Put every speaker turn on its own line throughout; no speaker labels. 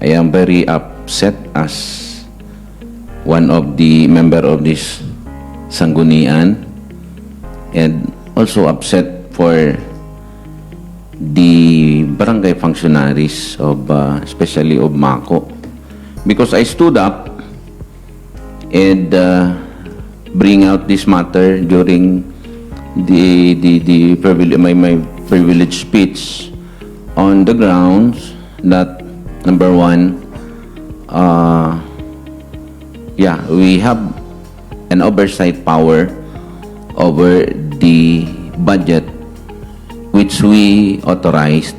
I am very upset as one of the member of this Sanggunian and also upset for the barangay functionaries of uh, especially of Mako. Because I stood up and uh, bring out this matter during the the the privile- my my privilege speech on the grounds that number one uh, yeah we have an oversight power over the budget which we authorized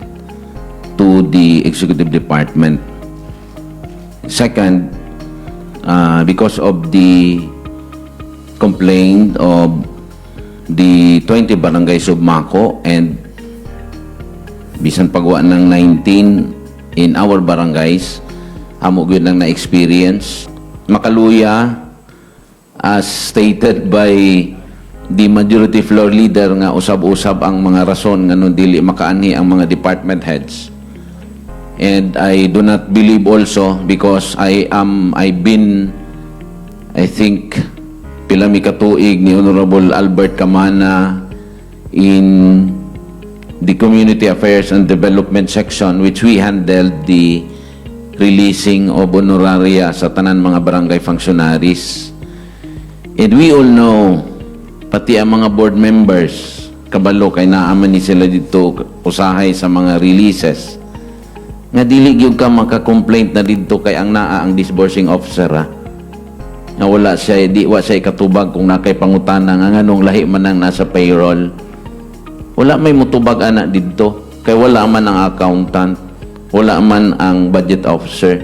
to the executive department. Second uh, because of the complaint of the 20 barangays of and bisan pagwa ng 19 in our barangays. Amo gyud lang na experience. Makaluya as stated by the majority floor leader nga usab-usab ang mga rason nga nung dili makaani ang mga department heads. And I do not believe also because I am I've been I think pila mi katuig ni Honorable Albert Camana in the Community Affairs and Development section which we handled the releasing of honoraria sa tanan mga barangay functionaries. And we all know, pati ang mga board members, kabalo kay naaman ni sila dito usahay sa mga releases. Nga dili gyud ka maka-complaint na dito kay ang naa ang disbursing officer ha. Nga wala siya di wa siya katubag kung nakay pangutana nga nganong lahi man ang nasa payroll. Wala may mutubag ana dito. Kay wala man ang accountant, wala man ang budget officer,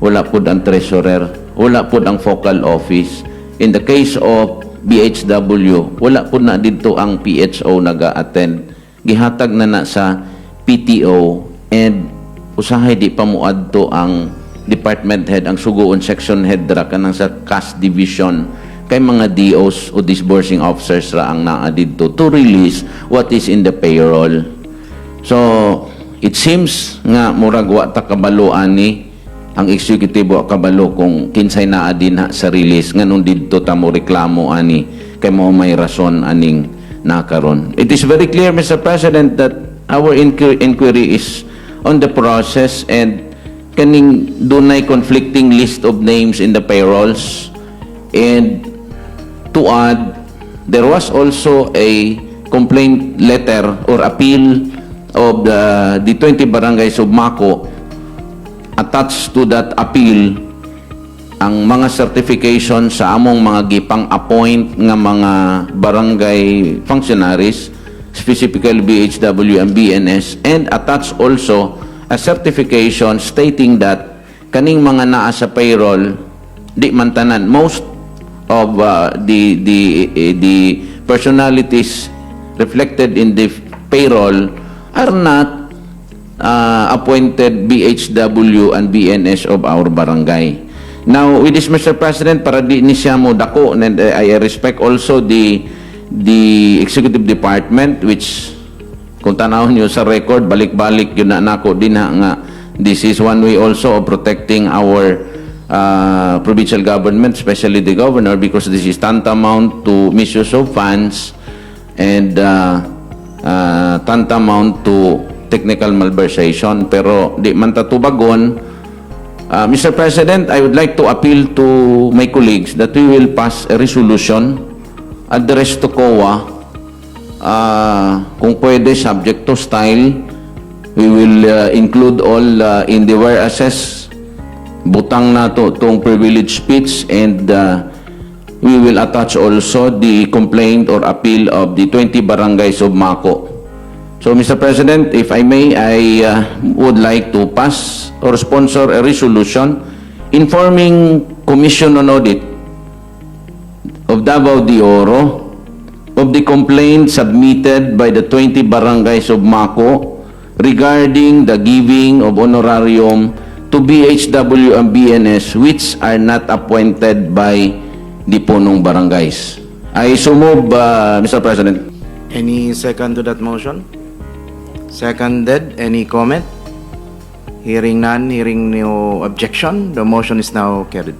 wala pud ang treasurer, wala pud ang focal office. In the case of BHW, wala pud na dito ang PHO naga-attend. Gihatag na na sa PTO and usahay di pa muadto ang department head ang sugoon section head ra kanang sa cash division kay mga DOs o disbursing officers ra ang naa didto to release what is in the payroll so it seems nga murag wa ta kabalo ani ang executive wa kabalo kung kinsay naa din ha sa release nganong didto ta mo reklamo ani kay mo may rason aning nakaron it is very clear Mr. President that our inqu- inquiry is on the process and kaning dunay conflicting list of names in the payrolls and to add there was also a complaint letter or appeal of the, the 20 barangays of Mako attached to that appeal. Ang mga certification sa among mga gipang appoint nga mga barangay functionaries specifically BHW and BNS and attach also a certification stating that kaning mga naa sa payroll di man tanan. Most of uh, the the eh, the personalities reflected in the payroll are not uh, appointed BHW and BNS of our barangay. Now, with this, Mr. President, para di ni siya mo dako, and uh, I respect also the the executive department which kung tanawon niyo sa record balik-balik yun na nako din na nga this is one way also of protecting our uh, provincial government especially the governor because this is tantamount to misuse of funds and uh, uh, tantamount to technical malversation pero di man tatubagon uh, Mr. President I would like to appeal to my colleagues that we will pass a resolution addressed to COA uh, kung pwede subject to style we will uh, include all uh, in the whereases butang na to tong privilege speech and uh, we will attach also the complaint or appeal of the 20 barangays of Mako. So Mr. President, if I may, I uh, would like to pass or sponsor a resolution informing Commission on Audit of Davao de Oro of the complaint submitted by the 20 barangays of Mako regarding the giving of honorarium to BHW and BNS which are not appointed by the punong barangays. I so move, uh, Mr. President.
Any second to that motion? Seconded. Any comment? Hearing none, hearing no objection, the motion is now carried.